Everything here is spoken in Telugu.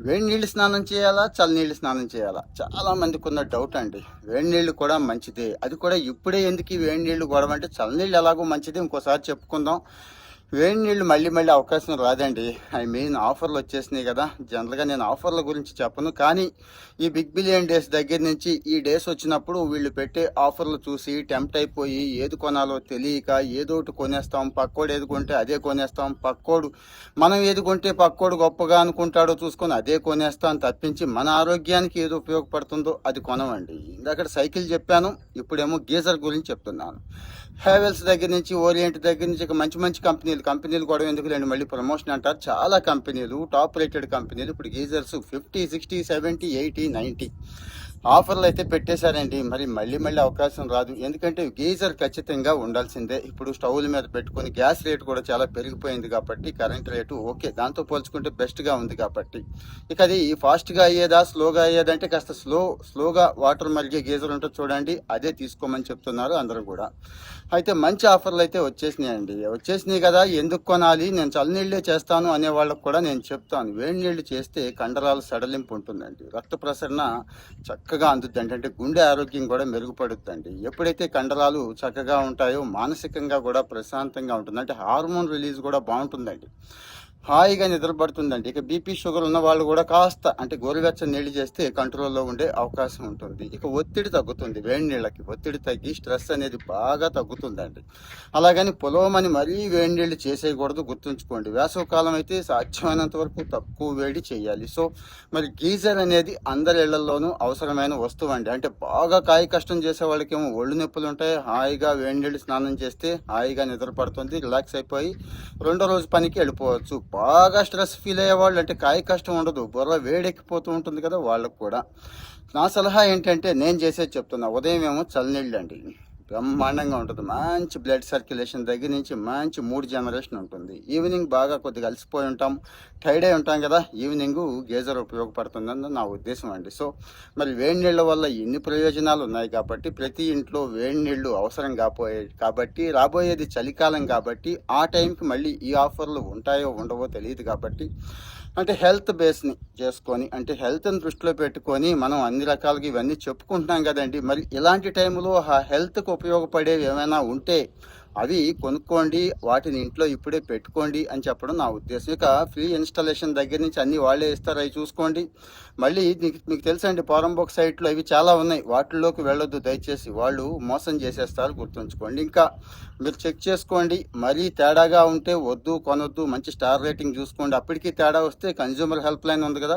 వేడి నీళ్ళు స్నానం చేయాలా? చల్ల నీళ్ళు స్నానం చేయాలా? చాలా మందికి ఉన్న డౌట్ అండి. వేడి నీళ్ళు కూడా మంచిదే. అది కూడా ఇప్పుడే ఎందుకు వేడి నీళ్ళు గొడవ అంటే చల్ల నీళ్ళు ఎలాగో మంచిది. ఇంకోసారి చెప్పుకుందాం. వేడి నీళ్ళు మళ్ళీ మళ్ళీ అవకాశం రాదండి. ఐ మీన్ ఆఫర్లు వచ్చేసినాయి కదా. జనరల్గా నేను ఆఫర్ల గురించి చెప్పను. కానీ ఈ బిగ్ బిలియన్ డేస్ దగ్గర నుంచి ఈ డేస్ వచ్చినప్పుడు వీళ్ళు పెట్టే ఆఫర్లు చూసి టెంప్ట్ అయిపోయి ఏది కొనాలో తెలియక ఏదో ఒకటి కొనేస్తాం పక్కోడు ఏది కొంటే అదే కొనేస్తాం పక్కోడు మనం ఏది కొంటే పక్కోడు గొప్పగా అనుకుంటాడో చూసుకొని అదే కొనేస్తాం తప్పించి మన ఆరోగ్యానికి ఏది ఉపయోగపడుతుందో అది కొనవండి. ఇందాక సైకిల్ చెప్పాను ఇప్పుడేమో గీజర్ గురించి చెప్తున్నాను. హేవెల్స్ దగ్గర నుంచి ఓరియంట్ దగ్గర నుంచి మంచి మంచి కంపెనీలు కంపెనీలు కూడా ఎందుకు లేండి? మళ్ళీ ప్రమోషన్ అంటారు. చాలా కంపెనీలు టాప్ రేటెడ్ కంపెనీలు ఇప్పుడు geysers fifty sixty seventy eighty ninety ఆఫర్లు అయితే పెట్టేశారండి. మరి మళ్ళీ మళ్ళీ అవకాశం రాదు. ఎందుకంటే గీజర్ ఖచ్చితంగా ఉండాల్సిందే. ఇప్పుడు స్టవ్ల మీద పెట్టుకొని గ్యాస్ రేట్ కూడా చాలా పెరిగిపోయింది కాబట్టి కరెంట్ రేటు ఓకే. దాంతో పోల్చుకుంటే బెస్ట్గా ఉంది కాబట్టి. ఇక అది ఫాస్ట్గా అయ్యేదా స్లోగా అయ్యేదంటే కాస్త స్లో స్లోగా వాటర్ మరిగే గీజర్ ఉంటుంది చూడండి. అదే తీసుకోమని చెప్తున్నారు అందరూ కూడా. అయితే మంచి ఆఫర్లు అయితే వచ్చేసినాయండి. వచ్చేసినాయి కదా ఎందుకు కొనాలి? నేను చల్లనీళ్ళే చేస్తాను అనే వాళ్ళకు కూడా నేను చెప్తాను. వేడి నీళ్ళు చేస్తే కండరాలు సడలింపు ఉంటుందండి. రక్త ప్రసరణ చక్కగా అందుద్దండి అంటే గుండె ఆరోగ్యం కూడా మెరుగుపడుద్దండి. ఎప్పుడైతే కండరాలు చక్కగా ఉంటాయో మానసికంగా కూడా ప్రశాంతంగా ఉంటుంది. అంటే హార్మోన్ రిలీజ్ కూడా బాగుంటుందండి. హాయిగా నిద్రపడుతుందండి. ఇక బీపీ షుగర్ ఉన్న వాళ్ళు కూడా కాస్త అంటే గోరువెచ్చని నీళ్ళు చేస్తే కంట్రోల్లో ఉండే అవకాశం ఉంటుంది. ఇక ఒత్తిడి తగ్గుతుంది వేడి నీళ్ళకి. ఒత్తిడి తగ్గి స్ట్రెస్ అనేది బాగా తగ్గుతుందండి. అలాగని పొలవమని మరీ వేడి నీళ్ళు చేసేయకూడదు గుర్తుంచుకోండి. వేసవకాలం అయితే సాధ్యమైనంత వరకు తక్కువ వేడి చేయాలి. సో మరి గీజర్ అనేది అందరి ఇళ్ళలోనూ అవసరమైన వస్తువు అండి. అంటే బాగా కాయ కష్టం చేసే వాళ్ళకేమో ఒళ్ళు నొప్పులు ఉంటాయి. హాయిగా వేడి నీళ్ళు స్నానం చేస్తే హాయిగా నిద్ర పడుతుంది రిలాక్స్ అయిపోయి రెండో రోజు పనికి వెళ్ళిపోవచ్చు. బాగా స్ట్రెస్ ఫీల్ అయ్యేవాళ్ళు అంటే కాయ కష్టం ఉండదు బుర్ర వేడెక్కిపోతూ ఉంటుంది కదా వాళ్ళకు కూడా. నా సలహా ఏంటంటే నేను చేసేది చెప్తున్నా ఉదయం ఏమో చల్లనీళ్ళు అండి. బ్రహ్మాండంగా ఉంటుంది. మంచి బ్లడ్ సర్క్యులేషన్ దగ్గర నుంచి మంచి మూడ్ జనరేషన్ ఉంటుంది. ఈవినింగ్ బాగా కొద్దిగా అలసిపోయి ఉంటాం. టైడ్ అయి ఉంటాం కదా ఈవినింగ్ గేజర్ ఉపయోగపడుతుందని నా ఉద్దేశం అండి. సో మరి వేడి నీళ్ళ వల్ల ఎన్ని ప్రయోజనాలు ఉన్నాయి కాబట్టి ప్రతి ఇంట్లో వేడి నీళ్ళు అవసరం కాపోయే కాబట్టి రాబోయేది చలికాలం కాబట్టి ఆ టైంకి మళ్ళీ ఈ ఆఫర్లు ఉంటాయో ఉండవో తెలియదు కాబట్టి అంటే హెల్త్ బేస్ని చేసుకొని అంటే హెల్త్ని దృష్టిలో పెట్టుకొని మనం అన్ని రకాలుగా ఇవన్నీ చెప్పుకుంటున్నాం కదండి. మరి ఇలాంటి టైంలో ఆ హెల్త్కు ఉపయోగపడేవి ఏమైనా ఉంటే అవి కొనుక్కోండి వాటిని ఇంట్లో ఇప్పుడే పెట్టుకోండి అని చెప్పడం నా ఉద్దేశం. ఇక ఫ్రీ ఇన్స్టాలేషన్ దగ్గర నుంచి అన్ని వాళ్ళే ఇస్తారు అవి చూసుకోండి. మళ్ళీ మీకు మీకు తెలుసండి పోరంబోక్ సైట్లో ఇవి చాలా ఉన్నాయి. వాటిల్లోకి వెళ్ళొద్దు దయచేసి. వాళ్ళు మోసం చేసేస్తారు గుర్తుంచుకోండి. ఇంకా మీరు చెక్ చేసుకోండి. మరీ తేడాగా ఉంటే వద్దు కొనొద్దు మంచి స్టార్ రేటింగ్ చూసుకోండి. అప్పటికి తేడా వస్తే కన్జ్యూమర్ హెల్ప్ లైన్ ఉంది కదా.